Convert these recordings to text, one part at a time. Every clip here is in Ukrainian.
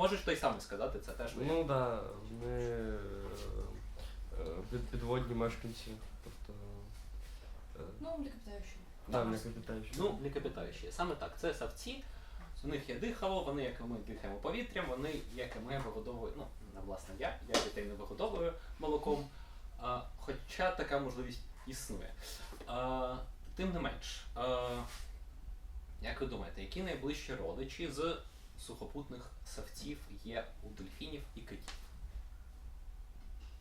Можеш той самий сказати, це теж варіант. Ну да, вони е, е, під- підводні мешканці. Тобто. е, Ну, млекопитающие. Да, млекопитаючі. Ну, млекопитаючі. Саме так, це савці. У них є дихало, вони, як і ми дихаємо повітрям, вони, як і ми, вигодовують. Ну, не власне я, я дітей не вигодовую молоком. А, хоча така можливість існує. А, тим не менш, а, як ви думаєте, які найближчі родичі з сухопутних савців є у дельфінів і китів?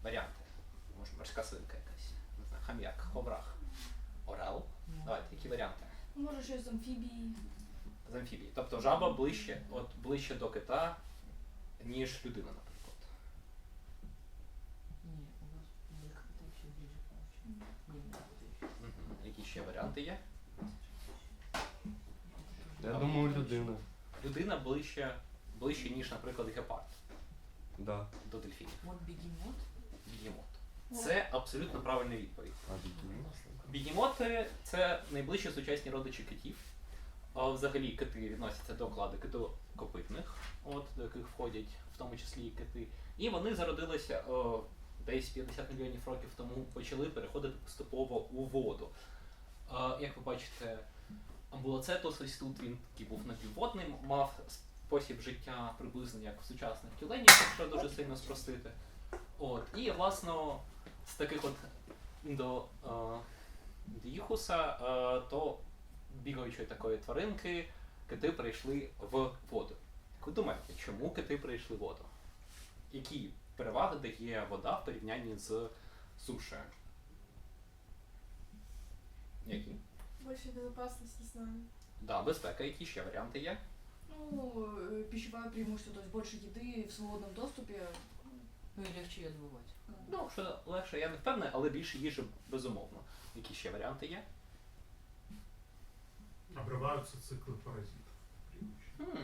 Варіанти. Може, морська свинка якась, не знаю, хам'як, ховрах, орел. Давайте, які варіанти? Ну, может, еще из амфибий. з амфібії. Тобто жаба ближче, от ближче до кита, ніж людина, наприклад. Ні, у нас ближе к нам, чем не млекопитающие. Мгм. Які ще варіанти є? Я думаю, людина. Людина ближче, ближче, ніж, наприклад, гепард Да. до дельфінів. Вот бегемот. Бігемот. Це абсолютно правильна відповідь. А. Бігемоти це найближчі сучасні родичі китів. А взагалі кити відносяться до клади китокопитних, от, до яких входять в тому числі і кити. І вони зародилися о, десь 50 мільйонів років тому, почали переходити поступово у воду. А, як ви бачите, амбулоцетус ось тут він такий був напівводний, мав спосіб життя приблизно як в сучасних тюленів, якщо дуже сильно спростити. От, і власне з таких от індо, е, діхуса, е, то бігаючої такої тваринки кити прийшли в воду. Як ви думаєте, чому кити прийшли в воду? Які переваги дає вода в порівнянні з сушею? Які? Больше безопасности с нами. Да, безпека, які ще варіанти є? Ну, э, пищевое преимущество, то есть больше еды в свободном доступе. Ну и легче ее добывать. Ну, що легше, я не впевнений, але більше їжі безумовно. Які ще варіанти є? Обрываются циклы паразитов. Хм,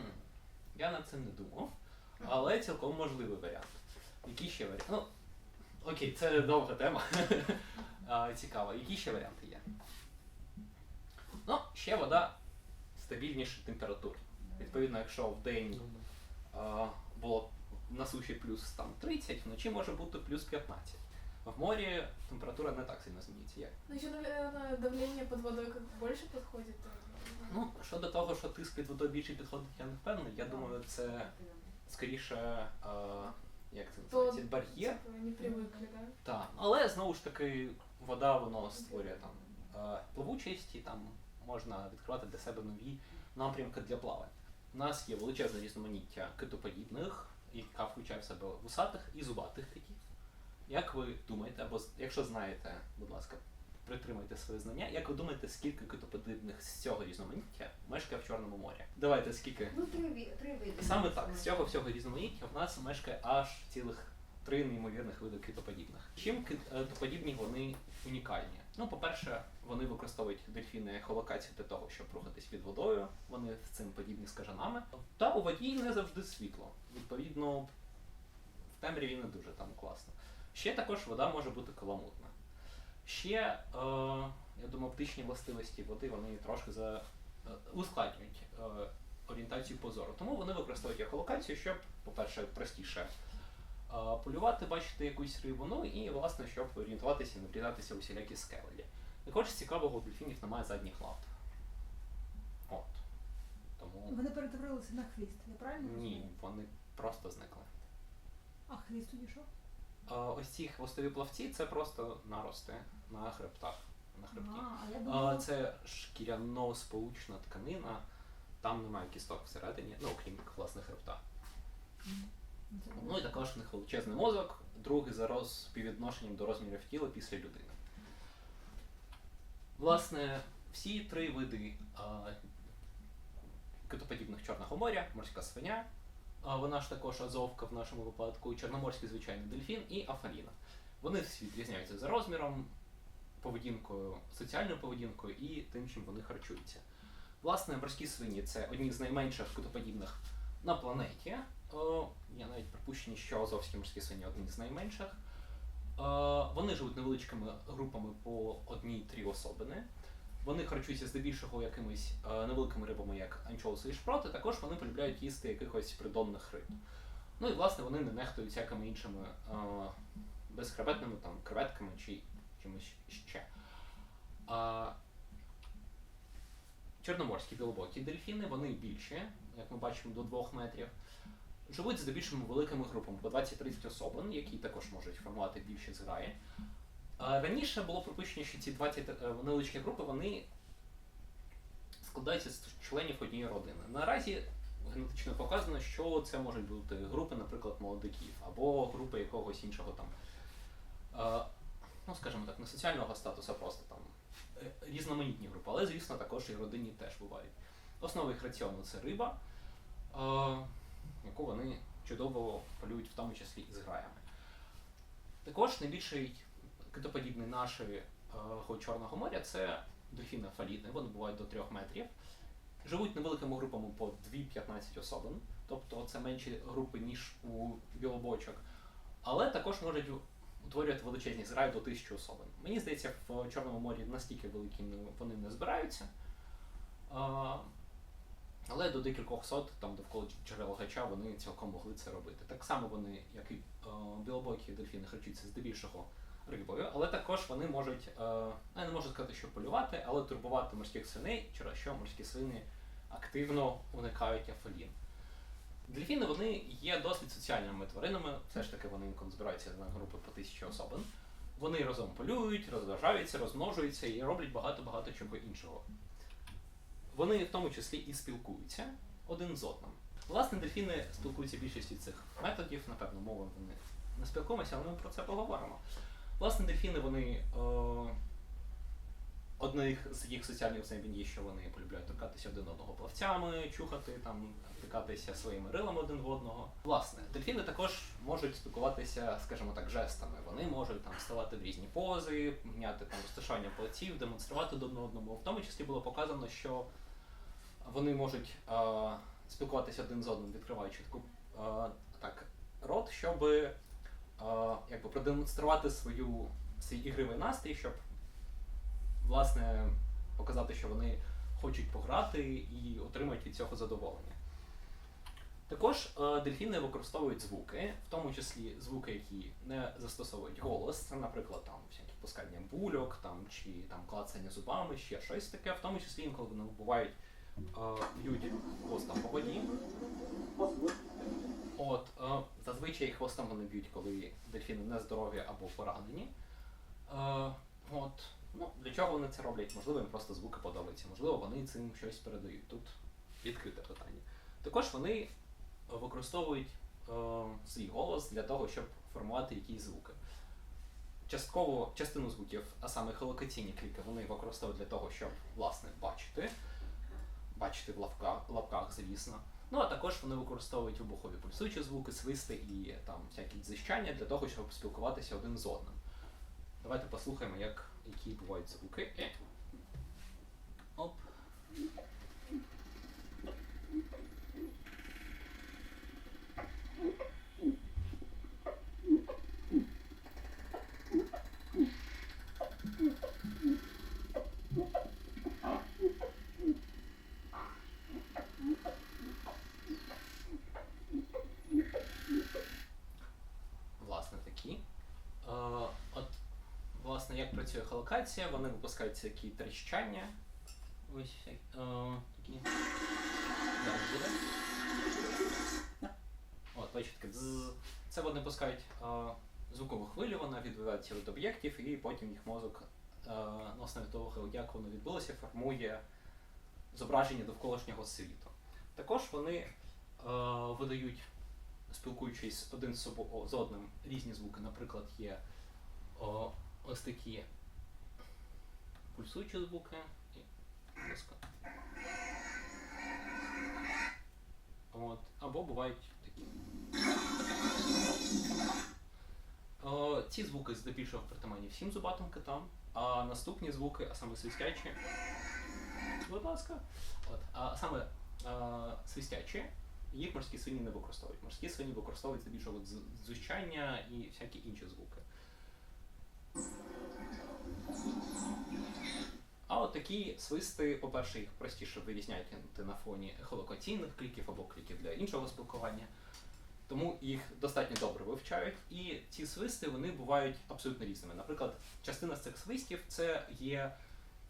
я над цим не думав, але цілком можливий варіант. Які ще варіанти? Ну, окей, це довга тема. А, Цікаво. Які ще варіанти є? Ну, ще вода стабільніша температур. Відповідно, якщо в день Ну, а, було на суші плюс там 30, вночі може бути плюс 15. В морі температура не так сильно змінюється. Як? Ну еще, наверное, давление под водой как больше подходит. э, Ну, щодо того, що тиск під водою більше підходить, я не впевнений. Я думаю, це скоріше, а, як це То, називається, бар'єр. типа, не привыкли, да? Так, але знову ж таки вода воно створює там е, плавучість і там можна відкривати для себе нові напрямки для плавання. У нас є величезне різноманіття китоподібних, яка включає в себе вусатих і зубатих китів. Як ви думаєте, або якщо знаєте, будь ласка, притримайте свої знання, як ви думаєте, скільки китоподібних з цього різноманіття мешкає в Чорному морі? Давайте скільки? Ну, три, три види. Саме так, з цього всього різноманіття в нас мешкає аж цілих три неймовірних види китоподібних. Чим китоподібні вони унікальні? Ну, по-перше, вони використовують дельфіни ехолокацію для того, щоб рухатись під водою. Вони з цим подібні з кажанами. Та у воді не завжди світло. Відповідно, в темряві не дуже там класно. Ще також вода може бути каламутна. Ще, е, я думаю, оптичні властивості води вони трошки за, е, ускладнюють е, орієнтацію по зору. Тому вони використовують ехолокацію, щоб, по-перше, простіше полювати, бачити якусь рибу, ну і власне, щоб орієнтуватися і не врізатися у всілякі скелелі. Також цікавого у дельфінів немає задніх лап. От. Тому Вони перетворилися на хвіст, я правильно ні, вони просто зникли. А хвіст тоді що? Е, Ось ці хвостові плавці це просто нарости на хребтах. На хребті. А, а я А, думала, Це шкіряно-сполучна тканина, там немає кісток всередині, ну окрім власне хребта. Ну і також в них величезний мозок, другий за співвідношенням до розмірів тіла після людини. Власне, всі три види а, китоподібних Чорного моря, морська свиня, а вона ж також азовка в нашому випадку, чорноморський звичайний дельфін і афаліна. Вони всі відрізняються за розміром, поведінкою, соціальною поведінкою і тим, чим вони харчуються. Власне, морські свині це одні з найменших китоподібних на планеті. О, я навіть припущені, що азовські морські свині одні з найменших. вони живуть невеличкими групами по одній-три особини. Вони харчуються здебільшого якимись е, невеликими рибами, як анчоуси і шпроти. Також вони полюбляють їсти якихось придонних риб. Ну і власне вони не нехтують всякими іншими е, безхребетними там креветками чи чимось ще. Чорноморські білобокі дельфіни, вони більші, як ми бачимо, до 2 метрів. Живуть здебільшого великими групами по 20-30 особин, які також можуть формувати більші зграї. Раніше було припущення, що ці 20 е, невеличкі групи вони складаються з членів однієї родини. Наразі генетично показано, що це можуть бути групи, наприклад, молодиків, або групи якогось іншого там, е, ну скажімо так, не соціального статусу, а просто там е, різноманітні групи. Але, звісно, також і родинні теж бувають. Основа їх раціону це риба, чудово полюють в тому числі і з граями. Також найбільший китоподібний нашого Чорного моря це дельфіни фаліни, вони бувають до 3 метрів. Живуть невеликими групами по 2-15 особин, тобто це менші групи, ніж у білобочок. Але також можуть утворювати величезні зграї до 1000 особин. Мені здається, в Чорному морі настільки великі вони не збираються. Але до декількох сот, там довкола джерел гача, вони цілком могли це робити. Так само вони, як і е, білобокі дельфіни, харчуються здебільшого рибою, але також вони можуть, е, я не можу сказати, що полювати, але турбувати морських свиней, через що морські свини активно уникають афалін. Дельфіни вони є досить соціальними тваринами, все ж таки вони інколи збираються на групи по тисячі особин. Вони разом полюють, розважаються, розмножуються і роблять багато-багато чого іншого. Вони в тому числі і спілкуються один з одним. Власне, дельфіни спілкуються більшістю цих методів, напевно, мовою вони не спілкуємося, але ми про це поговоримо. Власне, дельфіни вони. Е, Одних з їх соціальних взаємин є, що вони полюбляють торкатися один одного плавцями, чухати, там, тикатися своїми рилами один в одного. Власне, дельфіни також можуть спілкуватися, скажімо так, жестами. Вони можуть там ставати в різні пози, міняти там розташування плавців, демонструвати до одного. В тому числі було показано, що вони можуть е, спілкуватися один з одним, відкриваючи таку е, так, рот, щоб е, якби продемонструвати свою свій ігривий настрій, щоб власне показати, що вони хочуть пограти і отримують від цього задоволення. Також е, дельфіни використовують звуки, в тому числі звуки, які не застосовують голос, це, наприклад, там всякі пускання бульок, там чи там клацання зубами, ще щось таке, в тому числі інколи вони бувають б'ють хвостом по воді. От, зазвичай хвостом вони б'ють, коли дельфіни нездорові або поранені. От, ну, для чого вони це роблять? Можливо, їм просто звуки подобаються, можливо, вони цим щось передають. Тут відкрите питання. Також вони використовують е, свій голос для того, щоб формувати якісь звуки. Частково частину звуків, а саме холокаційні кліки, вони використовують для того, щоб власне бачити, бачити в лапках, лапках, звісно. Ну а також вони використовують вибухові пульсуючі звуки, свисти і там всякі дзищання для того, щоб спілкуватися один з одним. Давайте послухаємо, як, які бувають звуки. Оп. Власне такі. Е, от, власне, як працює холокація, вони випускають такі тріщання. Ось всякі. Е, такі. Буде. От, бачите, таке дзз. Це вони пускають е, звукову хвилю, вона відбивається від об'єктів, і потім їх мозок е, на основі того, як воно відбулося, формує зображення довколишнього світу. Також вони е, видають спілкуючись один з собою з одним різні звуки. Наприклад, є о, ось такі пульсуючі звуки. І, будь. От, або бувають такі. О, ці звуки здебільшого притаманні всім зубатим китам, а наступні звуки, а саме свистячі. Будь ласка. От, а саме а, свистячі їх морські свині не використовують. Морські свині використовують здебільшого дзищання і всякі інші звуки. А от такі свисти, по-перше, їх простіше вирізняти на фоні ехолокаційних кліків або кліків для іншого спілкування. Тому їх достатньо добре вивчають. І ці свисти вони бувають абсолютно різними. Наприклад, частина з цих свистів це є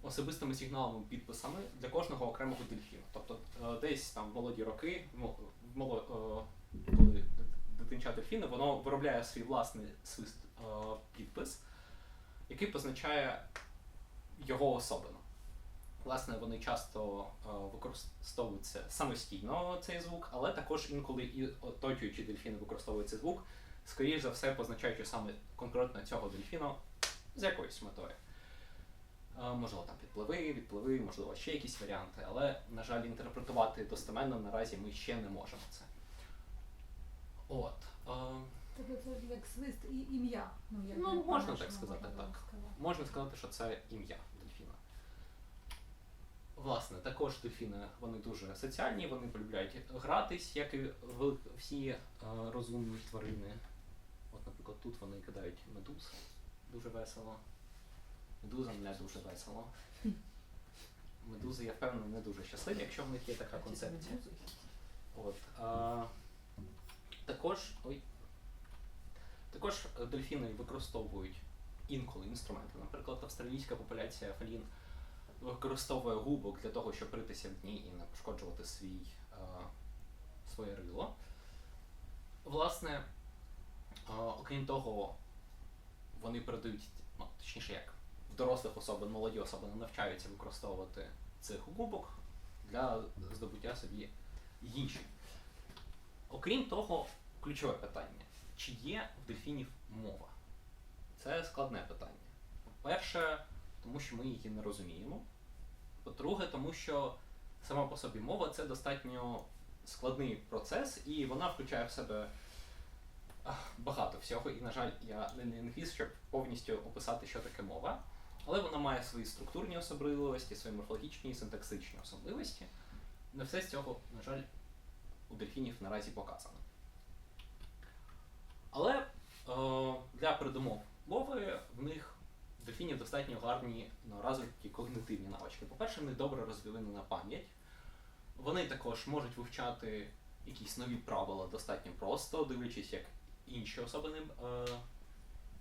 особистими сигналами, підписами для кожного окремого дельфіну. Тобто е, десь там в молоді роки, в е, коли дитинча дельфіни, воно виробляє свій власний свист е, підпис, який позначає його особину. Власне, вони часто е, використовуються самостійно цей звук, але також інколи і оточуючі дельфіни використовують цей звук, скоріш за все, позначаючи саме конкретно цього дельфіну з якоюсь метою. Е, Можливо, там підпливи, відпливи, можливо, ще якісь варіанти, але, на жаль, інтерпретувати достеменно наразі ми ще не можемо це. От. Тобто це як свист і ім'я. Ну, як Ну, як можна так сказати, можна так. сказати. Можна сказати, що це ім'я дельфіна. Власне, також дельфіни вони дуже соціальні, вони полюбляють гратись, як і всі е, розумні тварини. От, наприклад, тут вони кидають медуз дуже весело. Медузам не дуже весело. Медузи, я впевнений, не дуже щасливі, якщо в них є така концепція. От, а, також, ой, також е, дельфіни використовують інколи інструменти. Наприклад, австралійська популяція фелін використовує губок для того, щоб ритися в дні і не пошкоджувати свій, е, своє рило. Власне, е, окрім того, вони передають, ну, точніше як, в дорослих особин, молоді особини навчаються використовувати цих губок для здобуття собі їжі. Окрім того, ключове питання: чи є в дельфінів мова? Це складне питання. По-перше, тому що ми її не розуміємо. По-друге, тому що сама по собі мова це достатньо складний процес, і вона включає в себе багато всього. І, на жаль, я не лінгвіст, щоб повністю описати, що таке мова. Але вона має свої структурні особливості, свої морфологічні і синтаксичні особливості. Не все з цього, на жаль, у дельфінів наразі показано. Але е, для передумов мови в них дельфінів достатньо гарні ну, розвиті когнитивні навички. По-перше, в них добре розвинена пам'ять. Вони також можуть вивчати якісь нові правила достатньо просто, дивлячись, як інші особи ним е,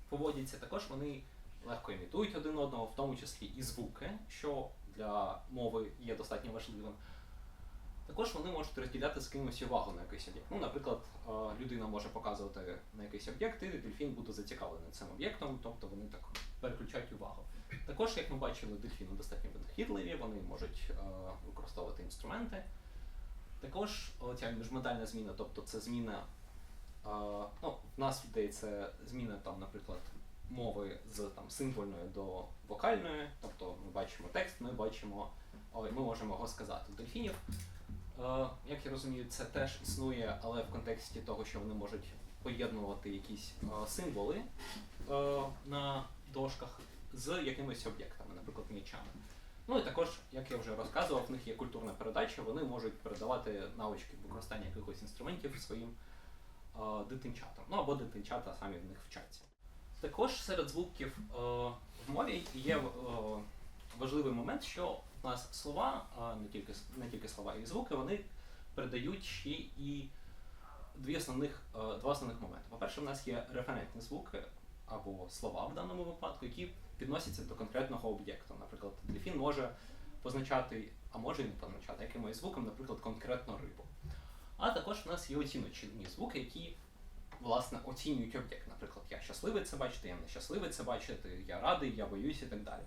поводяться. Також вони легко імітують один одного, в тому числі і звуки, що для мови є достатньо важливим. Також вони можуть розділяти з кимось увагу на якийсь об'єкт. Ну, наприклад, людина може показувати на якийсь об'єкт, і дельфін буде зацікавлений цим об'єктом, тобто вони так переключають увагу. Також, як ми бачили, дельфіни достатньо винахідливі, вони можуть використовувати інструменти. Також ця міжмодальна зміна, тобто це зміна, ну, в нас людей це зміна, там, наприклад, мови з там, символьної до вокальної, тобто ми бачимо текст, ми бачимо, ми можемо його сказати. Дельфінів, як я розумію, це теж існує, але в контексті того, що вони можуть поєднувати якісь е, символи е, на дошках з якимись об'єктами, наприклад, м'ячами. Ну і також, як я вже розказував, в них є культурна передача, вони можуть передавати навички використання якихось інструментів своїм е, дитинчатам. Ну або дитинчата самі в них вчаться. Також серед звуків е, в мові є е, важливий момент, що в нас слова, а не тільки, не тільки слова і звуки, вони передають ще і дві основних, е, два основних моменти. По-перше, в нас є референтні звуки або слова в даному випадку, які підносяться до конкретного об'єкту. Наприклад, дельфін може позначати, а може і не позначати якимось звуком, наприклад, конкретно рибу. А також в нас є оціночні звуки, які власне оцінюють об'єкт. Наприклад, я щасливий це бачити, я нещасливий це бачити, я радий, я боюсь і так далі.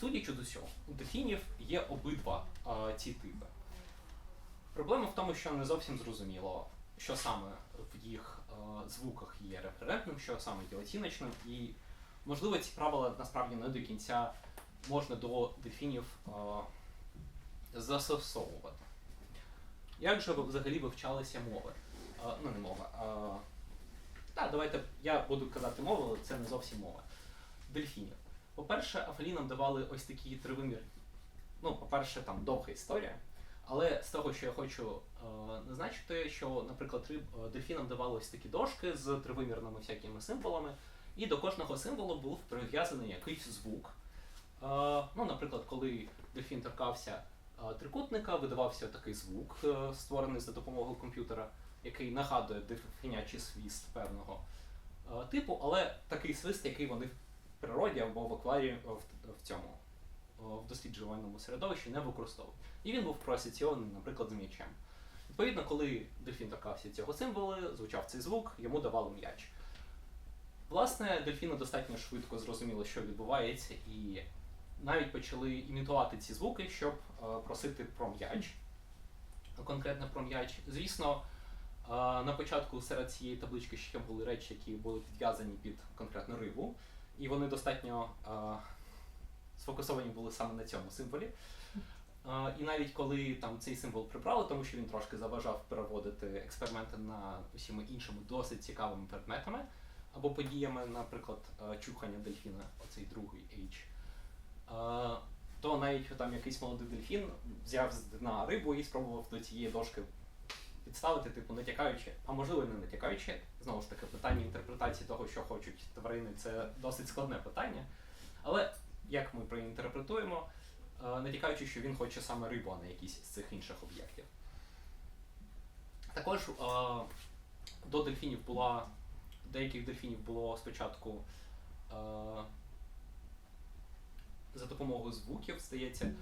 Судячи до цього, у дельфінів є обидва е, ці типи. Проблема в тому, що не зовсім зрозуміло, що саме в їх е, звуках є референтним, що саме є оціночним, і можливо ці правила насправді не до кінця можна до дельфінів е, застосовувати. Як же взагалі вивчалися мови? Е, ну, не мова. А, так, давайте я буду казати мову, але це не зовсім мова. Дельфінів. По-перше, афалінам давали ось такі тривимір. Ну, по-перше, там довга історія. Але з того, що я хочу е, назначити, що, наприклад, риб, е, дельфінам давали ось такі дошки з тривимірними всякими символами, І до кожного символу був прив'язаний якийсь звук. Е, ну, наприклад, коли дельфін торкався е, трикутника, видавався такий звук, е, створений за допомогою комп'ютера, який нагадує дельфінячий свіст певного е, типу, але такий свист, який вони природі або в акваріумі е, в, цьому е, в досліджувальному середовищі не використовують. І він був проасоційований, наприклад, з м'ячем. Відповідно, коли дельфін торкався цього символу, звучав цей звук, йому давали м'яч. Власне, дельфіни достатньо швидко зрозуміли, що відбувається, і навіть почали імітувати ці звуки, щоб е, просити про м'яч, конкретно про м'яч. Звісно, на початку серед цієї таблички ще були речі, які були підв'язані під конкретну рибу, і вони достатньо е, сфокусовані були саме на цьому символі. Е, І навіть коли там цей символ прибрали, тому що він трошки заважав переводити експерименти на усіма іншими досить цікавими предметами або подіями, наприклад, е, чухання дельфіна, оцей другий H, е, то навіть там якийсь молодий дельфін взяв з дна рибу і спробував до цієї дошки підставити, типу, натякаючи, а можливо не натякаючи. Знову ж таки, питання інтерпретації того, що хочуть тварини, це досить складне питання. Але як ми проінтерпретуємо, е, натякаючи, що він хоче саме рибу, а не якийсь з цих інших об'єктів. Також е, до дельфінів була, деяких дельфінів було спочатку е, за допомогою звуків, здається,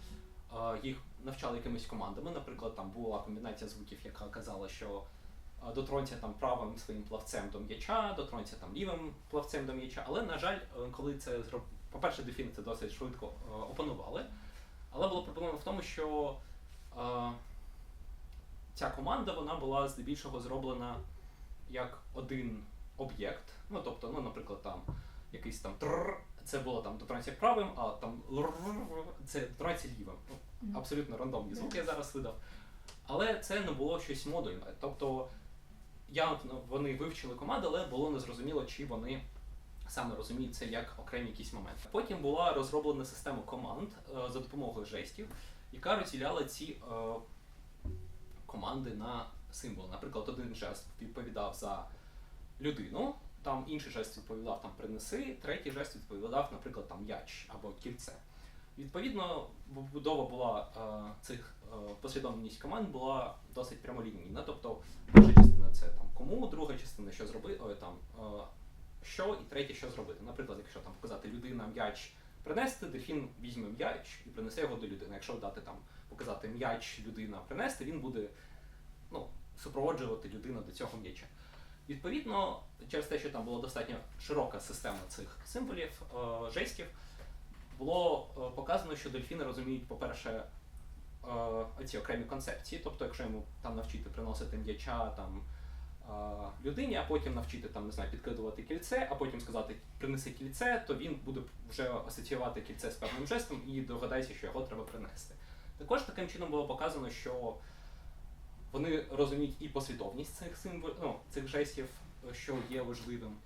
їх навчали якимись командами. Наприклад, там була комбінація звуків, яка казала, що дотронься там правим своїм плавцем до м'яча, дотронься там лівим плавцем до м'яча. Але, на жаль, е, коли це по-перше, дельфіни це досить швидко е, опанували. Але була проблема в тому, що е, ця команда вона була здебільшого зроблена як один об'єкт. Ну, тобто, ну, наприклад, там якийсь там тррр, це було там дотронься правим, а там лррр, це дотронься лівим. Ну, абсолютно рандомні звуки я зараз видав. Але це не було щось модульне. Тобто я, ну, вони вивчили команду, але було незрозуміло, чи вони саме розуміють це як окремі якісь моменти. Потім була розроблена система команд е, за допомогою жестів, яка розділяла ці е, команди на символи. Наприклад, один жест відповідав за людину, там інший жест відповідав там принеси, третій жест відповідав, наприклад, там м'яч або кільце. Відповідно, будова була е, цих послідовність команд була досить прямолінійна. Тобто, це там кому, друга частина що зробити, там е, що, і третє, що зробити. Наприклад, якщо там показати людина м'яч принести, дельфін візьме м'яч і принесе його до людини. Якщо дати там показати м'яч людина принести, він буде ну, супроводжувати людину до цього м'яча. Відповідно, через те, що там була достатньо широка система цих символів, е, жестів, було е, показано, що дельфіни розуміють, по-перше, ці окремі концепції. Тобто, якщо йому там навчити приносити м'яча там, людині, а потім навчити там, не знаю, підкидувати кільце, а потім сказати принеси кільце, то він буде вже асоціювати кільце з певним жестом і догадається, що його треба принести. Також таким чином було показано, що вони розуміють і послідовність цих символів, ну, цих жестів, е, що є важливим.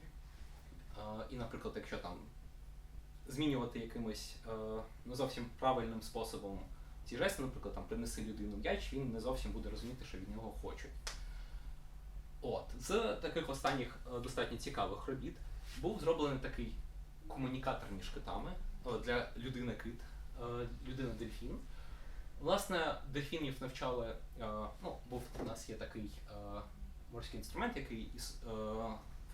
Е, І, наприклад, якщо там змінювати якимось е, не зовсім правильним способом ці жести, наприклад, там принеси людину м'яч, він не зовсім буде розуміти, що від нього хочуть. От, з таких останніх е, достатньо цікавих робіт був зроблений такий комунікатор між китами е, для людини-кит, е, людина-дельфін. Власне, дельфінів навчали, ну, був у нас є такий морський інструмент, який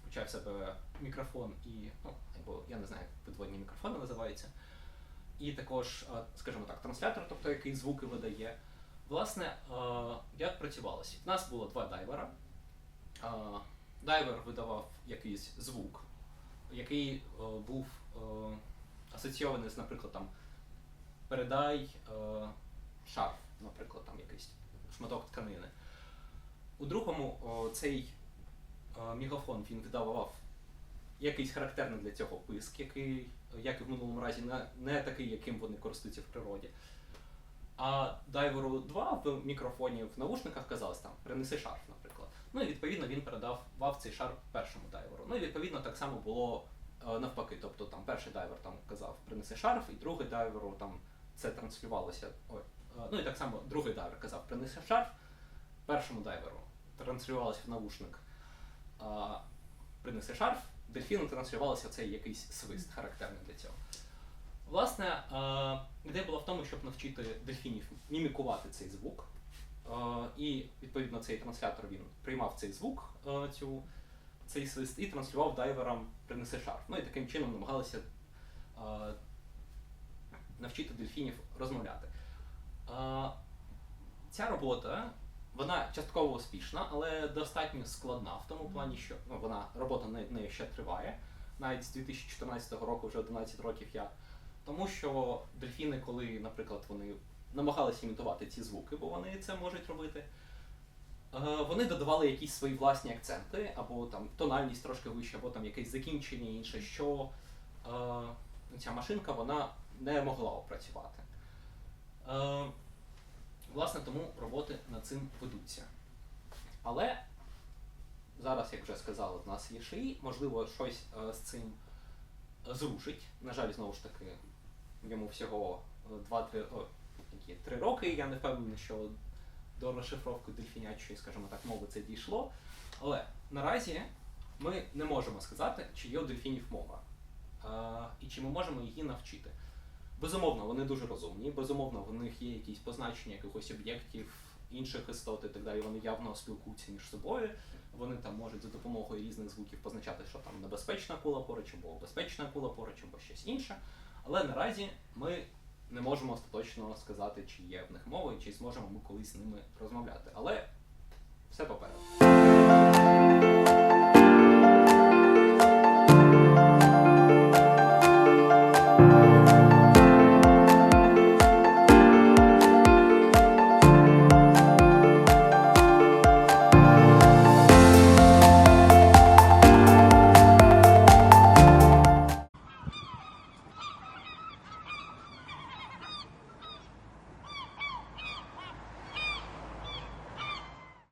включає в себе мікрофон і, ну, або я не знаю, як підводні мікрофони називаються. І також, скажімо так, транслятор, тобто який звуки видає. Власне, як працювалося? У нас було два дайвера. Дайвер видавав якийсь звук, який е, був е, асоційований з, наприклад, там передай е, шарф, наприклад, там якийсь шматок тканини. У другому цей мегафон він видавав якийсь характерний для цього писк, який, як і в минулому разі, не такий, яким вони користуються в природі. А дайверу 2 в мікрофоні в наушниках казалось там принеси шарф, наприклад. Ну і відповідно він передав вав цей шарф першому дайверу. Ну і відповідно так само було е, навпаки. Тобто там перший дайвер там казав принеси шарф, і другий дайверу там це транслювалося. Ой, е, ну і так само другий дайвер казав принеси шарф, першому дайверу транслювалося в навушник. е, принеси шарф, дельфіну транслювалося цей якийсь свист характерний для цього. Власне, ідея була в тому, щоб навчити дельфінів мімікувати цей звук. І відповідно цей транслятор він приймав цей звук, цю, цей свист, і транслював дайверам принеси шарф. Ну і таким чином намагалися навчити дельфінів розмовляти. Ця робота вона частково успішна, але достатньо складна в тому плані, що ну, вона робота над нею ще триває. Навіть з 2014 року, вже 11 років я. Тому що дельфіни, коли, наприклад, вони намагалися імітувати ці звуки, бо вони це можуть робити. е, Вони додавали якісь свої власні акценти, або там тональність трошки вища, або там якесь закінчення інше, що е, ця машинка вона не могла опрацювати. Е, власне, тому роботи над цим ведуться. Але зараз, як вже сказали, в нас є шиї, можливо, щось е, з цим зрушить. На жаль, знову ж таки, йому всього 2-3 о, які, 3 роки. Я не впевнений, що до розшифровки дельфінячої, скажімо так, мови це дійшло. Але наразі ми не можемо сказати, чи є у дельфінів мова. Е, і чи ми можемо її навчити. Безумовно, вони дуже розумні, безумовно, в них є якісь позначення якихось об'єктів, інших істот і так далі. Вони явно спілкуються між собою. Вони там можуть за допомогою різних звуків позначати, що там небезпечна кула поруч, або безпечна кула поруч, або щось інше. Але наразі ми не можемо остаточно сказати, чи є в них мова, і чи зможемо ми колись з ними розмовляти. Але все попереду.